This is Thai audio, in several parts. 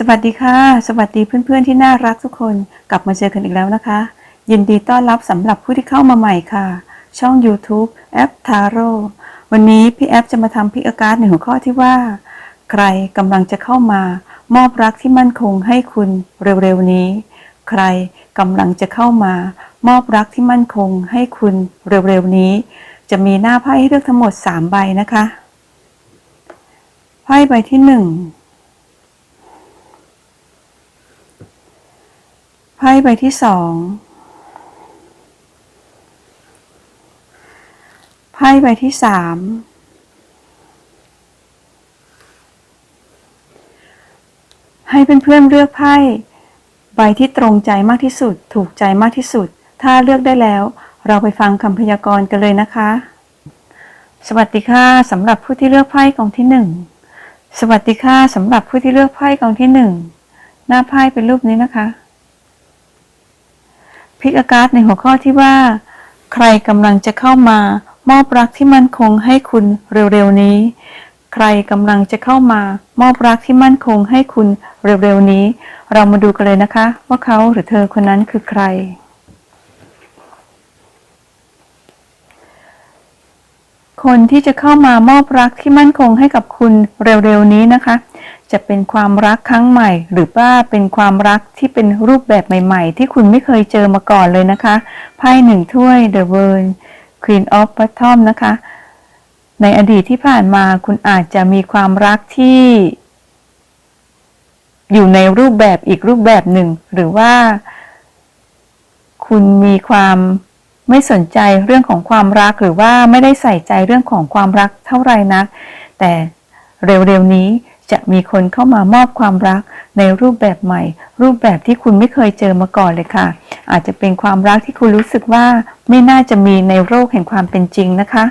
สวัสดีค่ะ สวัสดีเพื่อนๆที่น่ารักทุกคน กลับมาเจอกันอีกแล้วนะคะ ยินดีต้อนรับสำหรับผู้ที่เข้ามาใหม่ค่ะ ช่อง YouTube แอปทาโร่วันนี้พี่แอปจะมาทำพิกอาการในหัวข้อที่ว่า ใครกำลังจะเข้ามามอบรักที่มั่นคงให้คุณเร็วๆนี้ ใครกำลังจะเข้ามามอบรักที่มั่นคงให้คุณเร็วๆนี้ จะมีหน้าไพ่ให้เลือกทั้งหมด 3 ใบนะคะ ไพ่ใบที่ 1 ไพ่ใบที่สองไพ่ใบที่สามให้เพื่อนๆเลือกไพ่ใบที่ตรงใจมากที่สุด ถูกใจมากที่สุด ถ้าเลือกได้แล้ว เราไปฟังคำพยากรณ์กันเลยนะคะ สวัสดีค่ะสำหรับผู้ที่เลือกไพ่กองที่หนึ่งสวัสดีค่ะสำหรับผู้ที่เลือกไพ่กองที่หนึ่งหน้าไพ่เป็นรูปนี้นะคะ พิกอาการ์ดในหัวข้อที่ว่า ใครกำลังจะเข้ามามอบรักที่มั่นคงให้คุณเร็วๆนี้ ใครกำลังจะเข้ามามอบรักที่มั่นคงให้คุณเร็วๆนี้ เรามาดูกันเลยนะคะ ว่าเขาหรือเธอคนนั้นคือใคร คนที่จะเข้ามามอบรักที่มั่นคงให้กับคุณเร็วๆนี้นะคะ จะเป็นความรักครั้งใหม่ หรือว่าเป็นความรักที่เป็นรูปแบบใหม่ ๆ ที่คุณไม่เคยเจอมาก่อนเลยนะคะ ไพ่หนึ่งถ้วย The World Queen of Bottom นะคะ ในอดีตที่ผ่านมาคุณอาจจะมีความรักที่ อยู่ในรูปแบบอีกรูปแบบหนึ่ง หรือว่า คุณมีความไม่สนใจเรื่องของความรักหรือว่าไม่ได้ใส่ใจเรื่องของความรักเท่าไหร่นัก แต่เร็วๆนี้ จะมีคนเข้ามามอบความรักในรูปแบบใหม่ รูปแบบที่คุณไม่เคยเจอมาก่อนเลยค่ะ อาจจะเป็นความรักที่คุณรู้สึกว่าไม่น่าจะมีในโลกแห่งความเป็นจริงนะคะ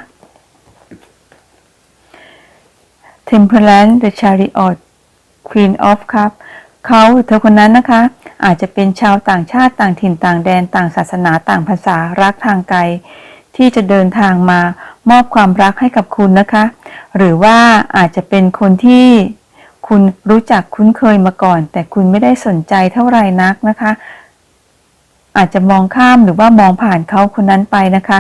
Temperance the Chariot Queen of Cup เขาเธอคนนั้นนะคะ อาจจะเป็นชาวต่างชาติต่างถิ่นต่างแดนต่างศาสนาต่างภาษารักทางไกล ที่จะเดินทางมามอบความรักให้กับคุณนะคะ หรือว่าอาจจะเป็นคนที่ คุณรู้จักคุ้นเคยมาก่อน แต่คุณไม่ได้สนใจเท่าไหร่นักนะคะ อาจจะมองข้ามหรือว่ามองผ่านเขาคนนั้นไปนะคะ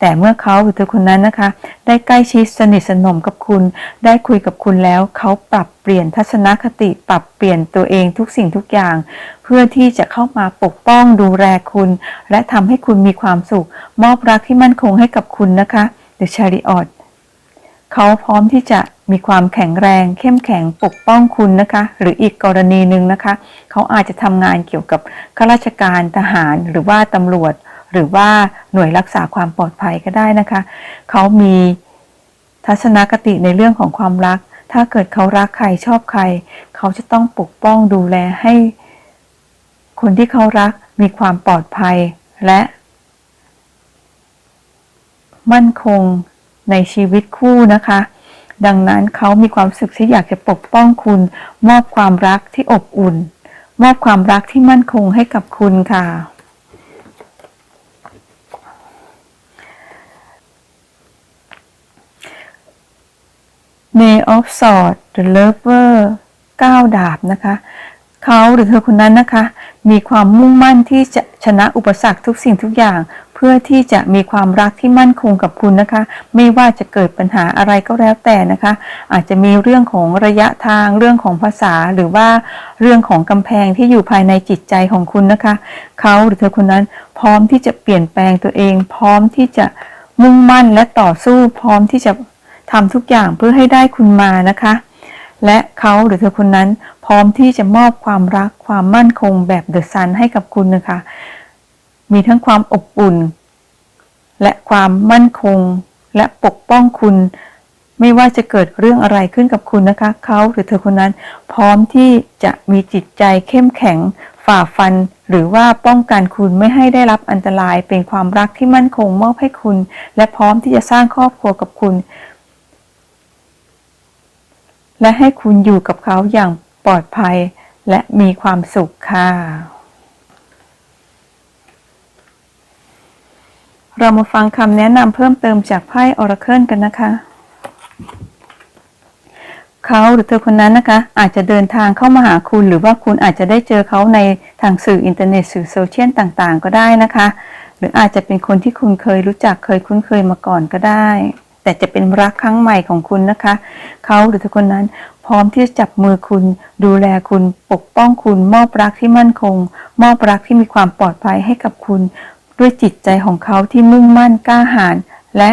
แต่เมื่อเขาหรือเธอคนนั้นนะคะ ได้ใกล้ชิดสนิทสนมกับคุณ ได้คุยกับคุณแล้วเขาปรับเปลี่ยนทัศนคติปรับเปลี่ยนตัวเองทุกสิ่งทุกอย่าง เพื่อที่จะเข้ามาปกป้องดูแลคุณ และทำให้คุณมีความสุข มอบรักที่มั่นคงให้กับคุณนะคะ The Chariot เขาพร้อมที่จะมีความแข็งแรง เข้มแข็งปกป้องคุณนะคะ หรืออีกกรณีหนึ่งนะคะ เขาอาจจะทำงานเกี่ยวกับข้าราชการทหารหรือว่าตำรวจ หรือว่าหน่วยรักษาความปลอดภัยก็ได้นะคะ เขามีทัศนคติในเรื่องของความรัก ถ้าเกิดเขารักใครชอบใคร เขาจะต้องปกป้องดูแลให้ คนที่เขารักมีความปลอดภัยและ มั่นคง ในชีวิตคู่นะคะ ดังนั้นเขามีความสึกที่อยากจะปกป้องคุณ มอบความรักที่อบอุ่น มอบความรักที่มั่นคงให้กับคุณค่ะ May of Swords The Lover 9 ดาบนะคะ เขาหรือเธอคนนั้นนะคะ มีความมุ่งมั่นที่จะชนะอุปสรรคทุกสิ่งทุกอย่าง พื่อที่จะมีความรักที่มั่นคงกับคุณนะคะ ไม่ว่าจะเกิดปัญหาอะไรก็แล้วแต่นะคะ อาจจะมีเรื่องของระยะทางเรื่องของภาษาหรือว่าเรื่องของกำแพงที่อยู่ภายในจิตใจของคุณนะคะ เขาหรือเธอคนนั้นพร้อมที่จะเปลี่ยนแปลงตัวเอง พร้อมที่จะมุ่งมั่นและต่อสู้พร้อมที่จะทำทุกอย่างเพื่อให้ได้คุณมานะคะ และเขาหรือเธอคนนั้นพร้อมที่จะมอบความรักความมั่นคงแบบเดอะซันให้กับคุณนะคะ มีทั้งความอบอุ่น และความมั่นคง และปกป้องคุณ ไม่ว่าจะเกิดเรื่องอะไรขึ้นกับคุณนะคะ เขาหรือเธอคนนั้น พร้อมที่จะมีจิตใจเข้มแข็ง ฝ่าฟัน หรือว่าป้องกันคุณไม่ให้ได้รับอันตราย เป็นความรักที่มั่นคงมอบให้คุณ และพร้อมที่จะสร้างครอบครัวกับคุณ และให้คุณอยู่กับเขาอย่างปลอดภัย และมีความสุขค่ะ เรามาฟังคำแนะนำเพิ่มเติมจากไพ่ออราเคิลกันนะคะ เขาหรือเธอคนนั้นนะคะ อาจจะเดินทางเข้ามาหาคุณ หรือว่าคุณอาจจะได้เจอเขาในทางสื่ออินเทอร์เน็ตสื่อโซเชียลต่างๆ ก็ได้นะคะ หรืออาจจะเป็นคนที่คุณเคยรู้จักเคยคุ้นเคยมาก่อนก็ได้ แต่จะเป็นรักครั้งใหม่ของคุณนะคะ เขาหรือเธอคนนั้นพร้อมที่จะจับมือคุณดูแลคุณปกป้องคุณ มอบรักที่มั่นคง มอบรักที่มีความปลอดภัยให้กับคุณ ด้วยจิตใจของเขาที่มุ่งมั่นกล้าหาญและ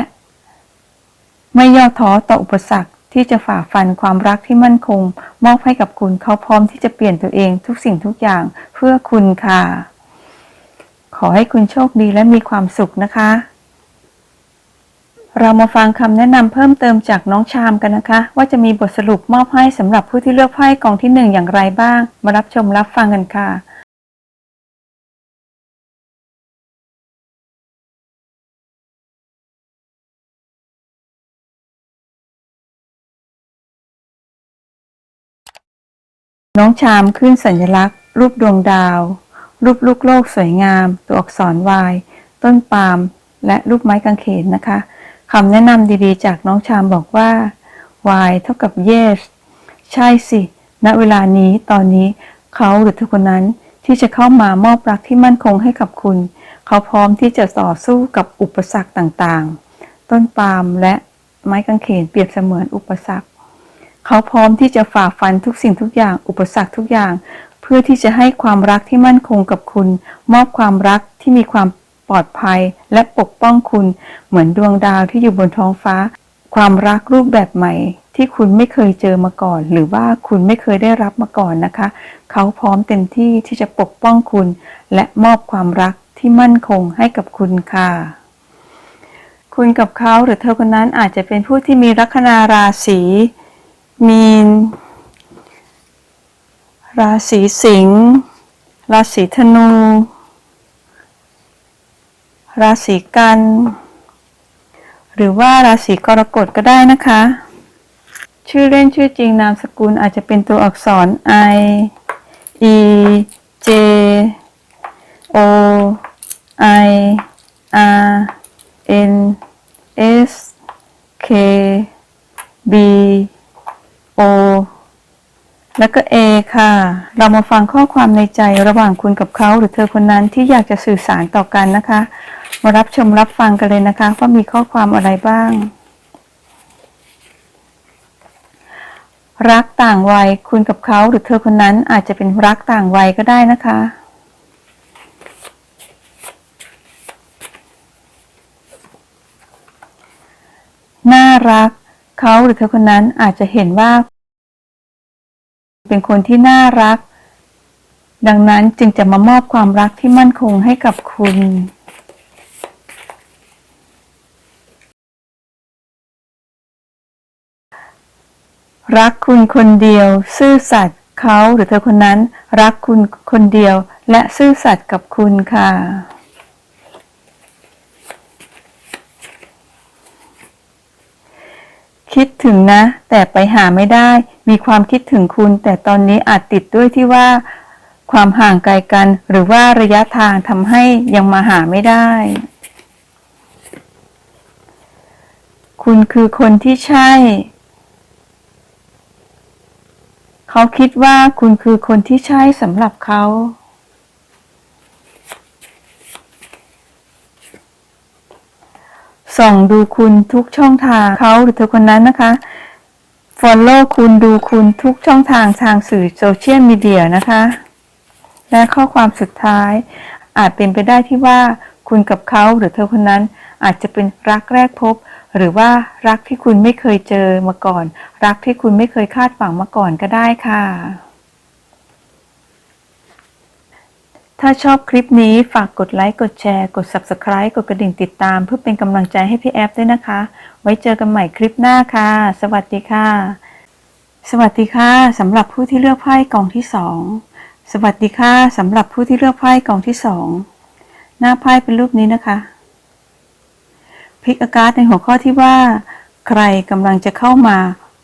ไม่ย่อท้อต่ออุปสรรคที่จะฝ่าฟันความรักที่มั่นคง มอบให้กับคุณเขาพร้อมที่จะเปลี่ยนตัวเองทุกสิ่งทุกอย่างเพื่อคุณค่ะ ขอให้คุณโชคดีและมีความสุขนะคะ เรามาฟังคำแนะนำเพิ่มเติมจากน้องชามกันนะคะ ว่าจะมีบทสรุปมอบให้สำหรับผู้ที่เลือกไพ่กองที่หนึ่งอย่างไรบ้าง มารับชมรับฟังกันค่ะ น้องชามขึ้นสัญลักษณ์ รูปดวงดาว รูปลูกโลกสวยงาม ตัวอักษร Y ต้นปาล์มและรูปไม้กางเขนนะคะคำแนะนำดีๆ จากน้องชามบอกว่า Y เท่ากับ yes ใช่สิ ณ เวลานี้ ตอนนี้ เขาหรือทุกคนนั้นที่จะเข้ามามอบรักที่มั่นคงให้กับคุณ เขาพร้อมที่จะต่อสู้กับอุปสรรคต่างๆ ต้นปาล์มและไม้กางเขนเปรียบเสมือนอุปสรรค เขาพร้อมที่จะฝ่าฟันทุกสิ่งทุกอย่าง อุปสรรคทุกอย่าง เพื่อที่จะให้ความรักที่มั่นคงกับคุณ มอบความรักที่มีความปลอดภัย และปกป้องคุณ เหมือนดวงดาวที่อยู่บนท้องฟ้า ความรักรูปแบบใหม่ ที่คุณไม่เคยเจอมาก่อน หรือว่าคุณไม่เคยได้รับมาก่อนนะคะ เขาพร้อมเต็มที่ที่จะปกป้องคุณ และมอบความรักที่มั่นคงให้กับคุณค่ะคุณกับเขาหรือเธอคนนั้นอาจจะเป็นผู้ที่มีลัคนาราศี มีน ราศีสิงห์ราศีธนู ราศีกัน หรือว่าราศีกรกฎก็ได้นะคะ ชื่อเล่นชื่อจริงนามสกุลอาจจะเป็นตัวอักษร I E J O I R N S K B O แล้วก็ A ค่ะ เรามาฟังข้อความในใจระหว่างคุณกับเขาหรือเธอคนนั้นที่อยากจะสื่อสารต่อกันนะคะ มารับชมรับฟังกันเลยนะคะว่ามีข้อความอะไรบ้าง รักต่างวัยคุณกับเขาหรือเธอคนนั้นอาจจะเป็นรักต่างวัยก็ได้นะคะน่ารัก เขาหรือเธอคนนั้นอาจจะเห็นว่า เป็นคนที่น่ารัก ดังนั้นจึงจะมามอบความรักที่มั่นคงให้กับคุณรักคุณคนเดียว ซื่อสัตย์เขาหรือเธอคนนั้น รักคุณคนเดียว และซื่อสัตย์กับคุณค่ะ คิดถึงนะ แต่ไปหาไม่ได้ มีความคิดถึงคุณ แต่ตอนนี้อาจติดด้วยที่ว่า ความห่างไกลกัน หรือว่าระยะทางทำให้ยังมาหาไม่ได้ คุณคือคนที่ใช่ เขาคิดว่าคุณคือคนที่ใช่สำหรับเขา ส่องดูคุณทุกช่องทางเขาหรือเธอคนนั้นนะคะ follow คุณดูคุณทุกช่องทางทางสื่อโซเชียลมีเดียนะคะ และข้อความสุดท้าย อาจเป็นไปได้ที่ว่าคุณกับเขาหรือเธอคนนั้น อาจจะเป็นรักแรกพบ หรือว่ารักที่คุณไม่เคยเจอมาก่อน รักที่คุณไม่เคยคาดหวังมาก่อนก็ได้ค่ะ ถ้าชอบคลิปนี้ฝากกดไลค์ กดแชร์ กด Subscribe กดกระดิ่งติดตาม เพื่อเป็นกำลังใจให้พี่แอฟด้วยนะคะ ไว้เจอกันใหม่คลิปหน้าค่ะ สวัสดีค่ะ สวัสดีค่ะสำหรับผู้ที่เลือกไพ่กองที่สองสวัสดีค่ะสำหรับผู้ที่เลือกไพ่กองที่สองหน้าไพ่เป็นรูปนี้นะคะพลิกอากาศในหัวข้อที่ว่า ใครกำลังจะเข้ามา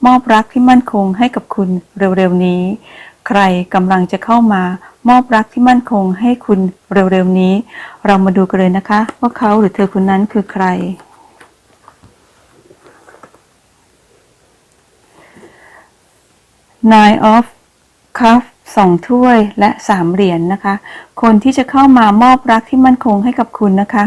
มอบรักที่มั่นคงให้กับคุณเร็วๆนี้ ใครกำลังจะเข้ามามอบรักที่มั่นคงให้คุณเร็วๆนี้ เรามาดูกันเลยนะคะ ว่าเขาหรือเธอคนนั้นคือใครค Nine of Cup สองถ้วยและสามเหรียญนะคะ คนที่จะเข้ามามอบรักที่มั่นคงให้กับคุณนะคะ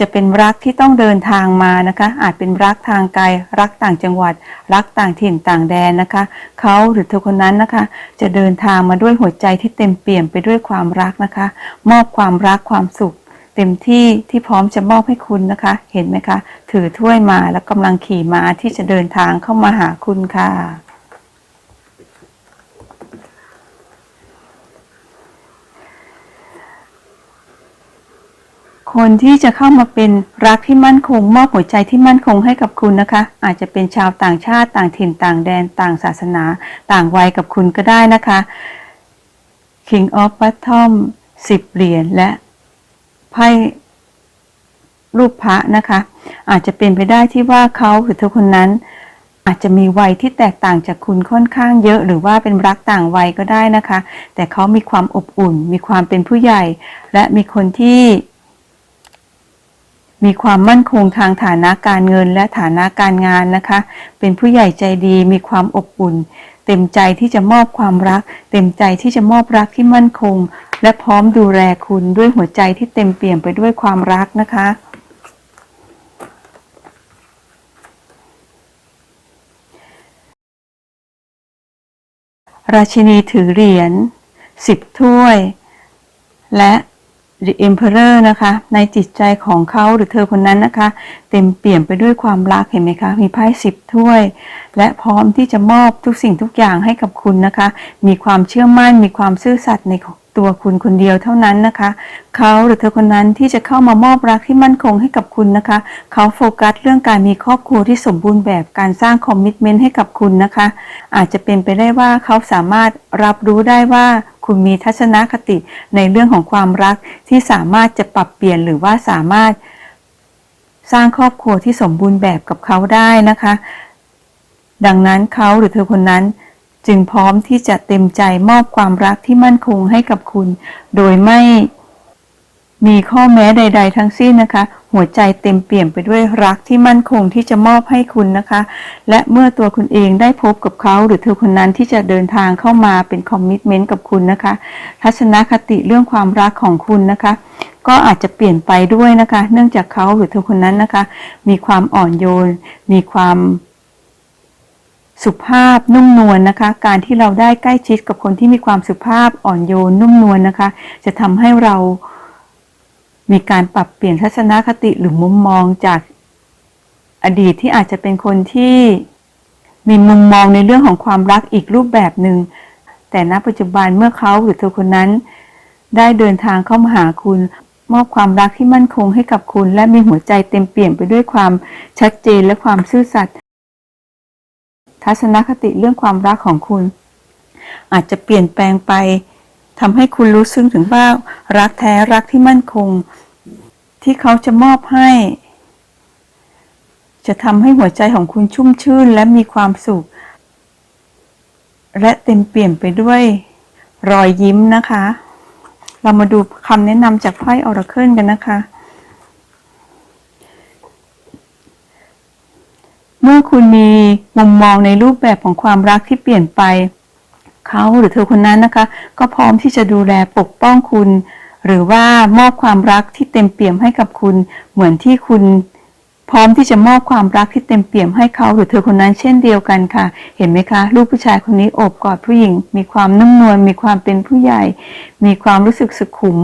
จะเป็นรักที่ต้องเดินทางมานะคะ อาจเป็นรักทางไกล รักต่างจังหวัด รักต่างถิ่นต่างแดนนะคะ เขาหรือเธอคนนั้นนะคะ จะเดินทางมาด้วยหัวใจที่เต็มเปี่ยมไปด้วยความรักนะคะ มอบความรักความสุข เต็มที่ที่พร้อมจะมอบให้คุณนะคะ เห็นไหมคะ ถือถ้วยมาแล้วกำลังขี่ม้าที่จะเดินทางเข้ามาหาคุณค่ะ คนที่จะเข้ามาเป็นรักที่มั่นคง มอบหัวใจที่มั่นคงให้กับคุณนะคะ อาจจะเป็นชาวต่างชาติ ต่างถิ่นต่างแดน ต่างศาสนา ต่างวัยกับคุณก็ได้นะคะ King of Bottom 10เหรียญและไพ่รูปพระนะคะ อาจจะเป็นไปได้ที่ว่าเขาหรือเธอคนนั้น อาจจะมีวัยที่แตกต่างจากคุณค่อนข้างเยอะ หรือว่าเป็นรักต่างวัยก็ได้นะคะ แต่เขามีความอบอุ่น มีความเป็นผู้ใหญ่ และมีคนที่ มีความมั่นคงทางฐานะการเงินและฐานะการงานนะคะ เป็นผู้ใหญ่ใจดีมีความอบอุ่น เต็มใจที่จะมอบความรัก เต็มใจที่จะมอบรักที่มั่นคง และพร้อมดูแลคุณด้วยหัวใจที่เต็มเปี่ยมไปด้วยความรักนะคะราชินีถือเหรียญสิบถ้วย และ The Emperor นะคะ ในจิตใจของเขาหรือเธอคนนั้นนะคะ เต็มเปี่ยมไปด้วยความรักเห็นไหมคะ มีไพ่สิบถ้วย และพร้อมที่จะมอบทุกสิ่งทุกอย่างให้กับคุณนะคะ มีความเชื่อมั่น มีความซื่อสัตย์ใน ตัวคุณคนเดียวเท่านั้นนะคะ เขาหรือเธอคนนั้นที่จะเข้ามามอบรักที่มั่นคงให้กับคุณนะคะ เขาโฟกัสเรื่องการมีครอบครัวที่สมบูรณ์แบบการสร้างคอมมิชเมนต์ให้กับคุณนะคะ อาจจะเป็นไปได้ว่าเขาสามารถรับรู้ได้ว่าคุณมีทัศนคติในเรื่องของความรักที่สามารถจะปรับเปลี่ยนหรือว่าสามารถ สร้างครอบครัวที่สมบูรณ์แบบกับเขาได้นะคะ ดังนั้นเขาหรือเธอคนนั้น จึงพร้อมที่จะเต็มใจมอบความรักที่มั่นคงให้กับคุณ โดยไม่มีข้อแม้ใด ๆ ทั้งสิ้นนะคะ หัวใจเต็มเปี่ยมไปด้วยรักที่มั่นคงที่จะมอบให้คุณนะคะ และเมื่อตัวคุณเองได้พบกับเขา หรือเธอคนนั้นที่จะเดินทางเข้ามาเป็นคอมมิชเมนต์กับคุณนะคะ ทัศนคติเรื่องความรักของคุณนะคะ ก็อาจจะเปลี่ยนไปด้วยนะคะ เนื่องจากเขาหรือเธอคนนั้นนะคะ มีความอ่อนโยน มีความ สุภาพนุ่มนวลนะคะ การที่เราได้ใกล้ชิดกับคนที่มีความสุภาพอ่อนโยนนุ่มนวลนะคะ จะทำให้เรามีการปรับเปลี่ยนทัศนคติหรือมุมมองจากอดีตที่อาจจะเป็นคนที่มีมุมมองในเรื่องของความรักอีกรูปแบบหนึ่งแต่ณปัจจุบันเมื่อเขาหรือเธอคนนั้น ได้เดินทางเข้ามาหาคุณ มอบความรักที่มั่นคงให้กับคุณ และมีหัวใจเต็มเปี่ยมไปด้วยความชัดเจนและความซื่อสัตย์ ทัศนคติเรื่องความรักของคุณ อาจจะเปลี่ยนแปลงไปทำให้คุณรู้ซึ้งถึงว่ารักแท้รักที่มั่นคง ที่เขาจะมอบให้ จะทำให้หัวใจของคุณชุ่มชื่นและมีความสุข และเต็มเปี่ยมไปด้วยรอยยิ้มนะคะ เรามาดูคำแนะนำจากไพ่ออราเคิลกันนะคะ เมื่อคุณมีมุมมองในรูปแบบของความรักที่เปลี่ยนไป เขาหรือเธอคนนั้นนะคะ ก็พร้อมที่จะดูแลปกป้องคุณ หรือว่ามอบความรักที่เต็มเปี่ยมให้กับคุณ เหมือนที่คุณพร้อมที่จะมอบความรักที่เต็มเปี่ยมให้เขาหรือเธอคนนั้นเช่นเดียวกันค่ะ เห็นไหมคะลูกผู้ชายคนนี้โอบกอดผู้หญิง มีความนุ่มนวลมีความเป็นผู้ใหญ่ มีความรู้สึกสุขุม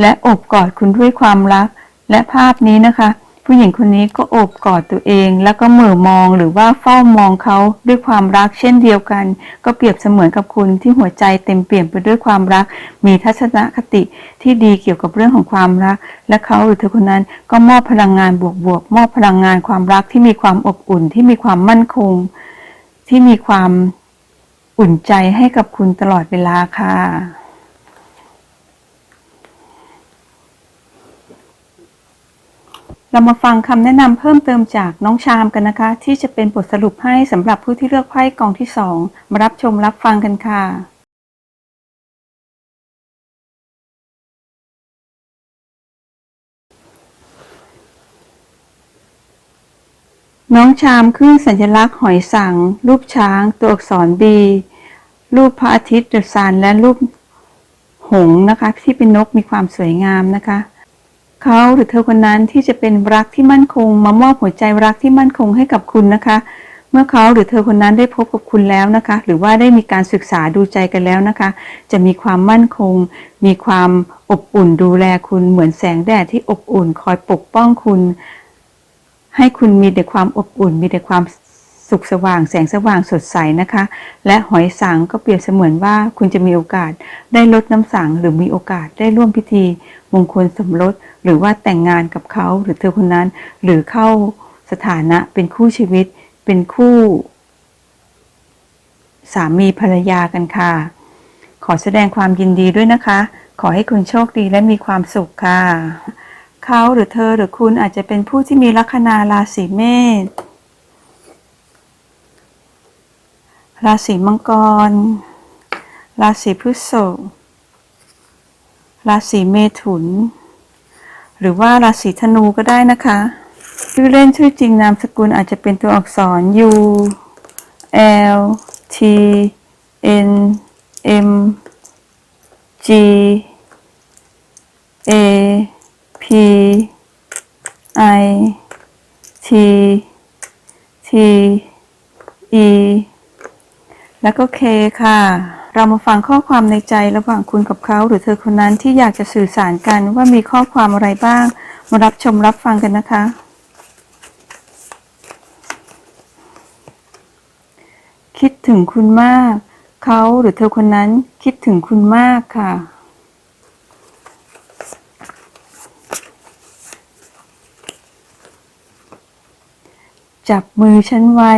และโอบกอดคุณด้วยความรัก และภาพนี้นะคะ ผู้หญิงคนนี้ก็โอบกอดตัวเอง แล้วก็เหม่อมองหรือว่าเฝ้ามองเขาด้วยความรักเช่นเดียวกัน ก็เปรียบเสมือนกับคุณที่หัวใจเต็มเปี่ยมไปด้วยความรัก มีทัศนคติที่ดีเกี่ยวกับเรื่องของความรัก และเขาหรือเธอคนนั้นก็มอบพลังงานบวกๆมอบพลังงานความรักที่มีความอบอุ่นที่มีความมั่นคง ที่มีความอุ่นใจให้กับคุณตลอดเวลาค่ะ เรามาฟังคำแนะนำเพิ่มเติมจากน้องชามกันนะคะ ที่จะเป็นบทสรุปให้สำหรับผู้ที่เลือกไพ่กองที่สองมารับชมรับฟังกันค่ะ น้องชามขึ้นสัญลักษณ์หอยสัง รูปช้าง ตัวอักษร B รูปพระอาทิตย์เดอะซันและรูปหงนะคะ ที่เป็นนกมีความสวยงามนะคะ เขาหรือเธอคนนั้นที่จะเป็นรักที่มั่นคง มามอบหัวใจรักที่มั่นคงให้กับคุณนะคะ เมื่อเขาหรือเธอคนนั้นได้พบกับคุณแล้วนะคะ หรือว่าได้มีการศึกษาดูใจกันแล้วนะคะ จะมีความมั่นคง มีความอบอุ่นดูแลคุณเหมือนแสงแดดที่อบอุ่น คอยปกป้องคุณ ให้คุณมีแต่ความอบอุ่น มีแต่ความ สุขสว่างแสงสว่างสดใสนะคะ และหอยสังก็เปรียบเสมือนว่าคุณจะมีโอกาสได้ลดน้ำสังหรือมีโอกาสได้ร่วมพิธี มงคลสมรสหรือว่าแต่งงานกับเขาหรือเธอคนนั้น หรือเข้าสถานะเป็นคู่ชีวิต เป็นคู่ สามีภรรยากันค่ะ ขอแสดงความยินดีด้วยนะคะ ขอให้คุณโชคดีและมีความสุขค่ะ เขาหรือเธอหรือคุณอาจจะเป็นผู้ที่มีลัคนาราศีเมษ ราศีมังกร ราศีพฤษภราศีเมถุน หรือว่าราศีธนูก็ได้นะคะ ชื่อเล่นชื่อจริงนามสกุลอาจจะเป็นตัวอักษร U L T N M G A P I T T E แล้วก็เคค่ะ เรามาฟังข้อความในใจระหว่างคุณกับเขา หรือเธอคนนั้นที่อยากจะสื่อสารกันว่ามีข้อความอะไรบ้าง มารับชมรับฟังกันนะคะ คิดถึงคุณมาก เขาหรือเธอคนนั้นคิดถึงคุณมากค่ะจับมือฉันไว้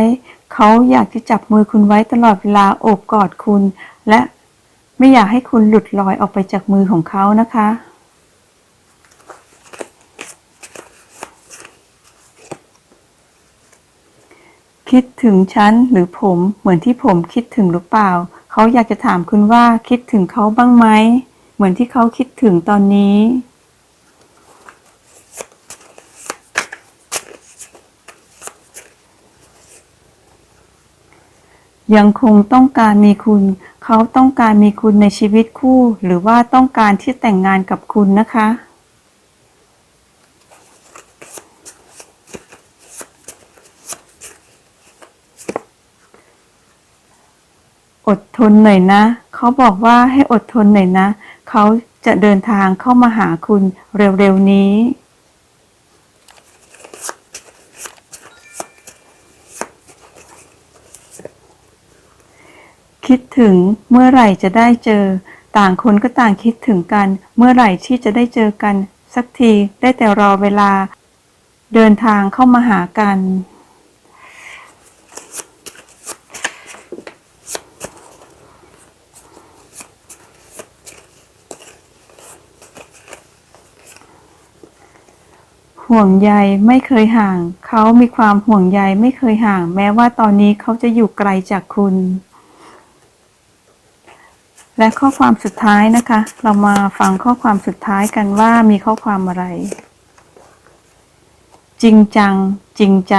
เขาอยากจะจับมือคุณไว้ตลอดเวลาโอบกอดคุณ และไม่อยากให้คุณหลุดลอยออกไปจากมือของเขานะคะ คิดถึงฉันหรือผมเหมือนที่ผมคิดถึงหรือเปล่า เขาอยากจะถามคุณว่าคิดถึงเขาบ้างไหม เหมือนที่เขาคิดถึงตอนนี้ ยังคงต้องการมีคุณ เขาต้องการมีคุณในชีวิตคู่ หรือว่าต้องการที่แต่งงานกับคุณนะคะ อดทนหน่อยนะ เขาบอกว่าให้อดทนหน่อยนะ เขาจะเดินทางเข้ามาหาคุณเร็วๆนี้ คิด ถึงเมื่อไหร่จะได้เจอ ต่างคนก็ต่างคิดถึงกัน เมื่อไหร่ที่จะได้เจอกัน สักทีได้แต่รอเวลา เดินทางเข้ามาหากันห่วงใยไม่เคยห่าง เขามีความห่วงใยไม่เคยห่าง แม้ว่าตอนนี้เขาจะอยู่ไกลจากคุณ และข้อความสุดท้ายนะคะ เรามาฟังข้อความสุดท้ายกันว่ามีข้อความอะไร จริงจัง จริงใจ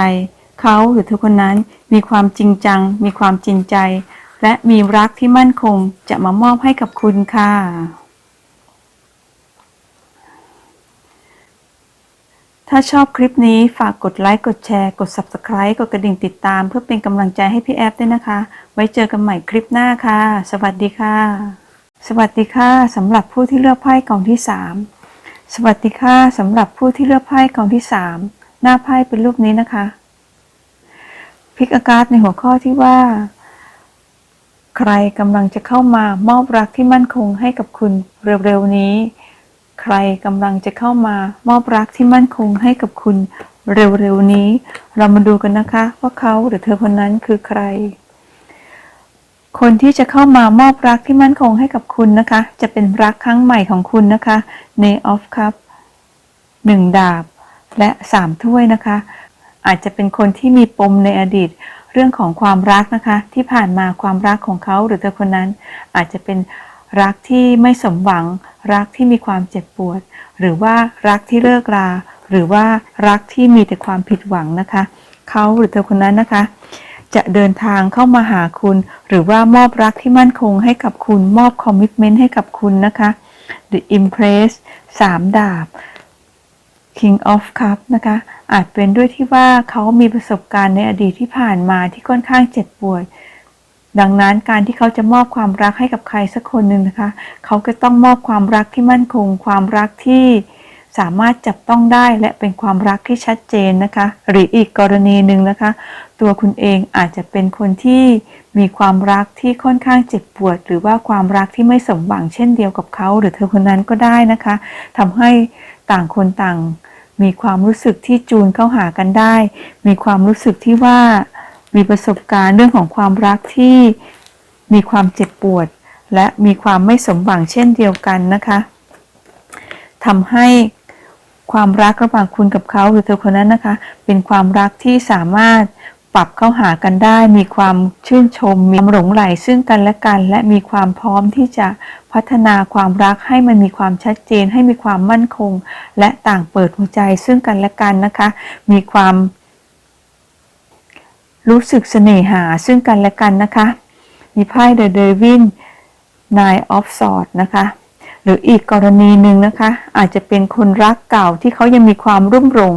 เขาหรือทุกคนนั้นมีความจริงจัง มีความจริงใจ และมีรักที่มั่นคงจะมามอบให้กับคุณค่ะ ถ้าชอบคลิปนี้ฝากกดไลค์กดแชร์ กด Subscribe กดกระดิ่งติดตาม เพื่อเป็นกำลังใจให้พี่แอฟด้วยนะคะ ไว้เจอกันใหม่คลิปหน้าค่ะ สวัสดีค่ะ สวัสดีค่ะสำหรับผู้ที่เลือกไพ่กองที่ 3 สวัสดีค่ะสำหรับผู้ที่เลือกไพ่กองที่ 3 หน้าไพ่เป็นรูปนี้นะคะพลิกอาการในหัวข้อที่ว่า ใครกำลังจะเข้ามามอบรักที่มั่นคงให้กับคุณเร็วๆนี้ ใครกำลังจะเข้ามามอบรักที่มั่นคงให้กับคุณเร็วๆนี้ เรามาดูกันนะคะ ว่าเขาหรือเธอคนนั้นคือใคร คนที่จะเข้ามามอบรักที่มั่นคงให้กับคุณนะคะ จะเป็นรักครั้งใหม่ของคุณนะคะในออฟคัพหนึ่งดาบและสามถ้วยนะคะ อาจจะเป็นคนที่มีปมในอดีตเรื่องของความรักนะคะ ที่ผ่านมาความรักของเขาหรือเธอคนนั้นอาจจะเป็น รักที่ไม่สมหวัง รักที่มีความเจ็บปวด หรือว่ารักที่เลิกรา หรือว่ารักที่มีแต่ความผิดหวังนะคะเขาหรือเธอคนนั้นนะคะ จะเดินทางเข้ามาหาคุณ หรือว่ามอบรักที่มั่นคงให้กับคุณมอบคอมมิชเมนต์ให้กับคุณนะคะ The Impress สามดาบ King of Cup นะคะ อาจเป็นด้วยที่ว่าเขามีประสบการณ์ในอดีตที่ผ่านมาที่ค่อนข้างเจ็บปวด ดังนั้นการที่เขาจะมอบความรักให้กับใครสักคนหนึ่งนะคะ เขาก็ต้องมอบความรักที่มั่นคง ความรักที่สามารถจับต้องได้และเป็นความรักที่ชัดเจนนะคะ หรืออีกกรณีหนึ่งนะคะ ตัวคุณเองอาจจะเป็นคนที่มีความรักที่ค่อนข้างเจ็บปวด หรือว่าความรักที่ไม่สมหวังเช่นเดียวกับเขา หรือเธอคนนั้นก็ได้นะคะทำให้ต่างคนต่าง มีความรู้สึกที่จูนเข้าหากันได้ มีความรู้สึกที่ว่า มีประสบการณ์เรื่องของความรักที่มีความเจ็บปวด และมีความไม่สมหวังเช่นเดียวกันนะคะทำให้ความรักระหว่างคุณกับเขาหรือเธอคนนั้นนะคะ เป็นความรักที่สามารถปรับเข้าหากันได้ มีความชื่นชม มีความหลงไหลซึ่งกันและกัน และมีความพร้อมที่จะพัฒนาความรักให้มันมีความชัดเจน ให้มีความมั่นคง และต่างเปิดหัวใจซึ่งกันและกันนะคะ มีความ รู้สึกเสน่หาซึ่งกันและกันนะคะ มีไพ่ The Devil Nine of Swords นะคะ หรืออีกกรณีหนึ่งนะคะ อาจจะเป็นคนรักเก่าที่เขายังมีความรุ่มหลง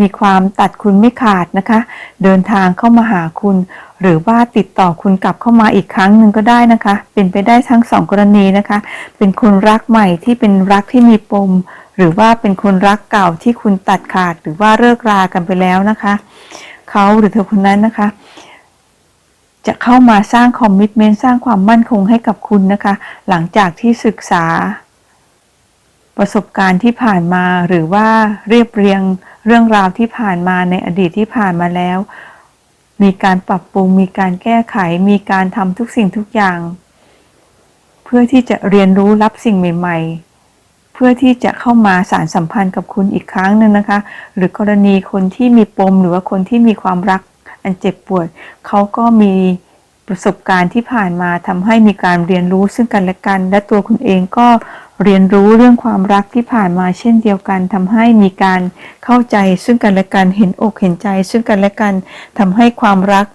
มีความตัดคุณไม่ขาดนะคะ เดินทางเข้ามาหาคุณ หรือว่าติดต่อคุณกลับเข้ามาอีกครั้งหนึ่งก็ได้นะคะ เป็นไปได้ทั้งสองกรณีนะคะ เป็นคนรักใหม่ที่เป็นรักที่มีปม หรือว่าเป็นคนรักเก่าที่คุณตัดขาด หรือว่าเลิกรากันไปแล้วนะคะ เขาหรือเธอคนนั้นนะคะ จะเข้ามาสร้างคอมมิชเมนต์สร้างความมั่นคงให้กับคุณนะคะ หลังจากที่ศึกษา ประสบการณ์ที่ผ่านมาหรือว่าเรียบเรียงเรื่องราวที่ผ่านมาในอดีตที่ผ่านมาแล้ว มีการปรับปรุง มีการแก้ไข มีการทำทุกสิ่งทุกอย่าง เพื่อที่จะเรียนรู้รับสิ่งใหม่ ๆ พื่อที่จะเข้ามาสารสัมพันธ์กับคุณอีกครั้งหนึ่งนะคะ หรือกรณีคนที่มีปมหรือว่าคนที่มีความรักอันเจ็บปวดเขาก็มีประสบการณ์ที่ผ่านมาทำให้มีการเรียนรู้ซึ่งกันและกัน และตัวคุณเองก็เรียนรู้เรื่องความรักที่ผ่านมาเช่นเดียวกันทำให้มีการเข้าใจซึ่งกันและกันเห็นอกเห็นใจ ซึ่งกันและกันทำให้ความรัก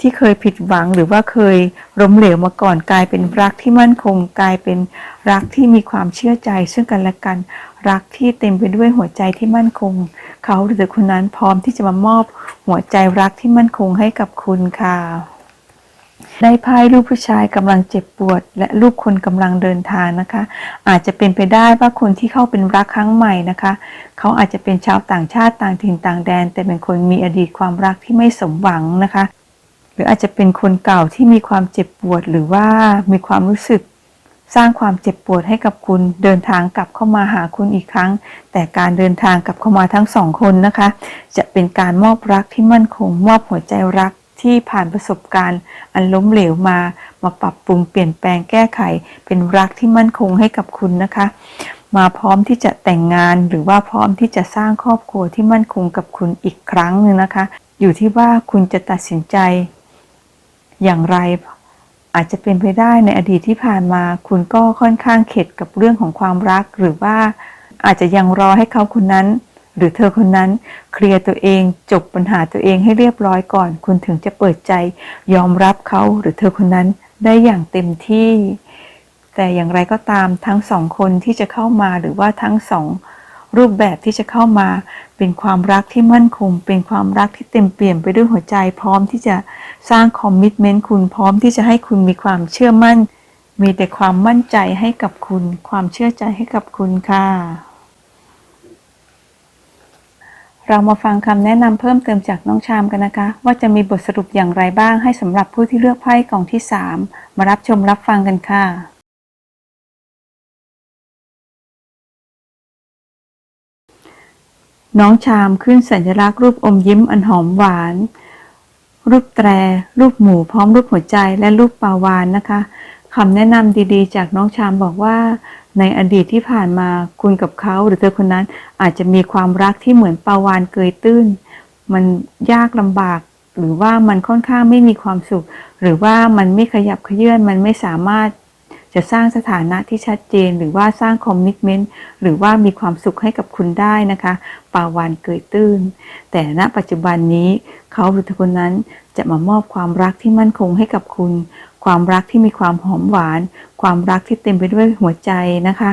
ที่เคยผิดหวังหรือว่าเคยล้มเหลวมาก่อนกลายเป็นรักที่มั่นคงกลายเป็นรักที่มีความเชื่อใจ ซึ่งกันและกัน รักที่เต็มไปด้วยหัวใจที่มั่นคง เขาหรือคนนั้นพร้อมที่จะมามอบหัวใจรักที่มั่นคงให้กับคุณค่ะได้ไพ่รูปผู้ชายกำลังเจ็บปวด และรูปคนกำลังเดินทางนะคะ อาจจะเป็นไปได้ว่าคนที่เข้าเป็นรักครั้งใหม่นะคะ เขาอาจจะเป็นชาวต่างชาติต่างถิ่นต่างแดน แต่เป็นคนมีอดีตความรักที่ไม่สมหวังนะคะ หรืออาจจะเป็นคนเก่าที่มีความเจ็บปวด หรือว่ามีความรู้สึกสร้างความเจ็บปวดให้กับคุณเดินทางกลับเข้ามาหาคุณอีกครั้ง แต่การเดินทางกลับเข้ามาทั้งสองคนนะคะ จะเป็นการมอบรักที่มั่นคง มอบหัวใจรักที่ผ่านประสบการณ์ อันล้มเหลวมา มาปรับปรุงเปลี่ยนแปลงแก้ไข เป็นรักที่มั่นคงให้กับคุณนะคะ มาพร้อมที่จะแต่งงานหรือว่าพร้อมที่จะสร้างครอบครัวที่มั่นคงกับคุณอีกครั้งหนึ่งนะคะ อยู่ที่ว่าคุณจะตัดสินใจ อย่างไร อาจจะเป็นไปได้ในอดีตที่ผ่านมา คุณก็ค่อนข้างเข็ดกับเรื่องของความรัก หรือว่าอาจจะยังรอให้เขาคนนั้น หรือเธอคนนั้น เคลียร์ตัวเอง จบปัญหาตัวเองให้เรียบร้อยก่อน คุณถึงจะเปิดใจ ยอมรับเขาหรือเธอคนนั้นได้อย่างเต็มที่ แต่อย่างไรก็ตามทั้งสองคนที่จะเข้ามาหรือว่าทั้งสอง รูปแบบที่จะเข้ามา เป็นความรักที่มั่นคง เป็นความรักที่เต็มเปี่ยมไปด้วยหัวใจพร้อมที่จะสร้างคอมมิชเมนต์คุณพร้อมที่จะให้คุณมีความเชื่อมั่น มีแต่ความมั่นใจให้กับคุณ ความเชื่อใจให้กับคุณค่ะ เรามาฟังคำแนะนำเพิ่มเติมจากน้องชามกันนะคะ ว่าจะมีบทสรุปอย่างไรบ้างให้สำหรับผู้ที่เลือกไพ่กล่องที่ 3 มารับชมรับฟังกันค่ะ น้องชามขึ้นสัญลักษณ์รูปอมยิ้มอันหอมหวาน รูปแตร รูปหมูพร้อมรูปหัวใจและรูปปาวานนะคะคำแนะนำดีๆ จากน้องชามบอกว่า ในอดีตที่ผ่านมาคุณกับเขาหรือเธอคนนั้นอาจจะมีความรักที่เหมือนปาวานเกยตื้น มันยากลำบาก หรือว่ามันค่อนข้างไม่มีความสุข หรือว่ามันไม่ขยับเขยื่อนมันไม่สามารถ จะสร้างสถานะที่ชัดเจน หรือว่าสร้างคอมมิชเมนต์หรือว่ามีความสุขให้กับคุณได้นะคะ ปาวานเกยตื้น แต่ณปัจจุบันนี้เขาหรือเธอคนนั้นจะมามอบความรักที่มั่นคงให้กับคุณ ความรักที่มีความหอมหวาน ความรักที่เต็มไปด้วยหัวใจนะคะ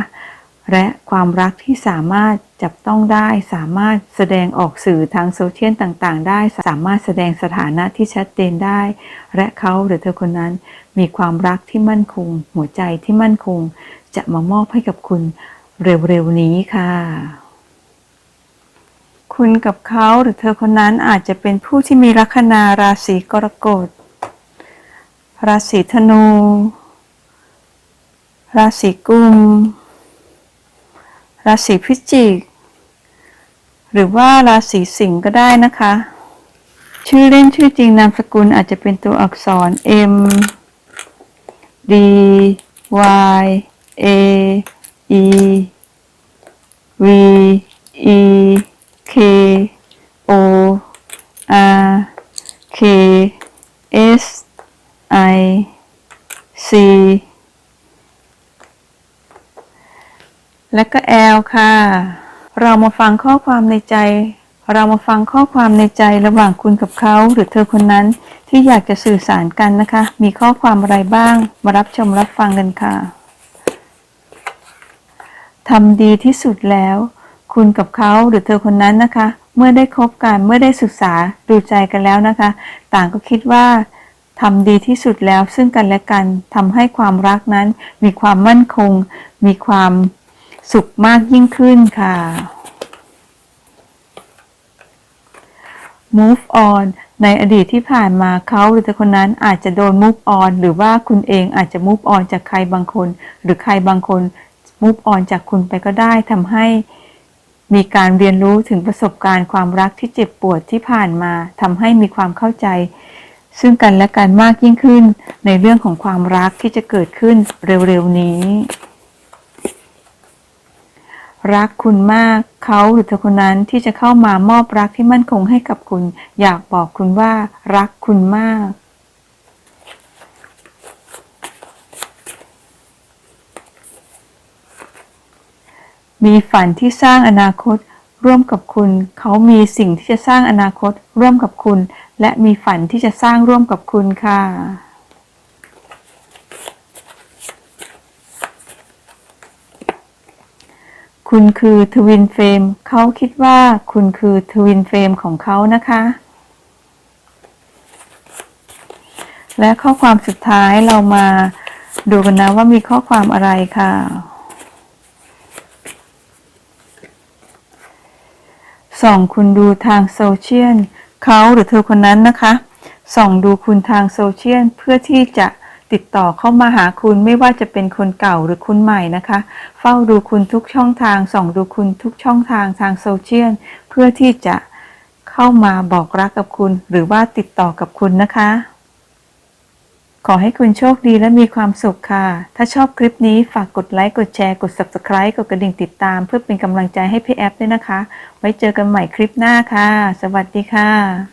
และความรักที่สามารถจับต้องได้ สามารถแสดงออกสื่อทางโซเชียลต่างๆ ได้ สามารถแสดงสถานะที่ชัดเจนได้ และเขาหรือเธอคนนั้น มีความรักที่มั่นคง หัวใจที่มั่นคง จะมามอบให้กับคุณเร็วๆนี้ค่ะ คุณกับเขาหรือเธอคนนั้นอาจจะเป็นผู้ที่มีลัคนาราศีกรกฎ ราศีธนู ราศีกุม ราศีพิจิก หรือว่าราศีสิงห์ก็ได้นะคะ ชื่อเล่นชื่อจริงนามสกุลอาจจะเป็นตัวอักษร M D Y A E V E K O R K S I C และก็ L ค่ะ เรามาฟังข้อความในใจ เรามาฟังข้อความในใจระหว่างคุณกับเขา หรือเธอคนนั้นที่อยากจะสื่อสารกันนะคะ มีข้อความอะไรบ้าง มารับชมรับฟังกันค่ะทำดีที่สุดแล้ว คุณกับเขาหรือเธอคนนั้นนะคะ เมื่อได้คบกันเมื่อได้ศึกษาดูใจกันแล้วนะคะ ต่างก็คิดว่าทำดีที่สุดแล้วซึ่งกันและกันทำให้ความรักนั้น มีความมั่นคง มีความ สุขมากยิ่งขึ้นค่ะ move on ในอดีตที่ผ่านมาเขาหรือเธอคนนั้นอาจจะโดน move on หรือว่าคุณเองอาจจะ move on จากใครบางคน หรือใครบางคน move on จากคุณไปก็ได้ทำให้มีการเรียนรู้ถึงประสบการณ์ความรักที่เจ็บปวดที่ผ่านมาทำให้มีความเข้าใจ ซึ่งกันและกันมากยิ่งขึ้นในเรื่องของความรักที่จะเกิดขึ้นเร็วๆนี้ รักคุณมาก เขาหรือเธอคนนั้นที่จะเข้ามามอบรักที่มั่นคงให้กับคุณ อยากบอกคุณว่า รักคุณมาก มีฝันที่สร้างอนาคต ร่วมกับคุณ เขามีสิ่งที่จะสร้างอนาคต ร่วมกับคุณ และมีฝันที่จะสร้างร่วมกับคุณค่ะ คุณคือทวินเฟรมเขาคิดว่าคุณคือทวินเฟรมของเขานะคะ และข้อความสุดท้ายเรามาดูกันนะว่ามีข้อความอะไรค่ะส่องคุณดูทางโซเชียลเขาหรือเธอคนนั้นนะคะ ส่องดูคุณทางโซเชียลเพื่อที่จะ ติดต่อเข้ามาหาคุณไม่ว่าจะเป็นคนเก่าหรือคุณใหม่นะคะ เฝ้าดูคุณทุกช่องทาง ส่องดูคุณทุกช่องทางทางโซเชียลเพื่อที่จะเข้ามาบอกรักกับคุณ หรือว่าติดต่อกับคุณนะคะ ขอให้คุณโชคดีและมีความสุขค่ะ ถ้าชอบคลิปนี้ฝากกดไลค์กดแชร์กด Subscribe กดกระดิ่งติดตาม เพื่อเป็นกำลังใจให้พี่แอฟด้วยนะคะ ไว้เจอกันใหม่คลิปหน้าค่ะ สวัสดีค่ะ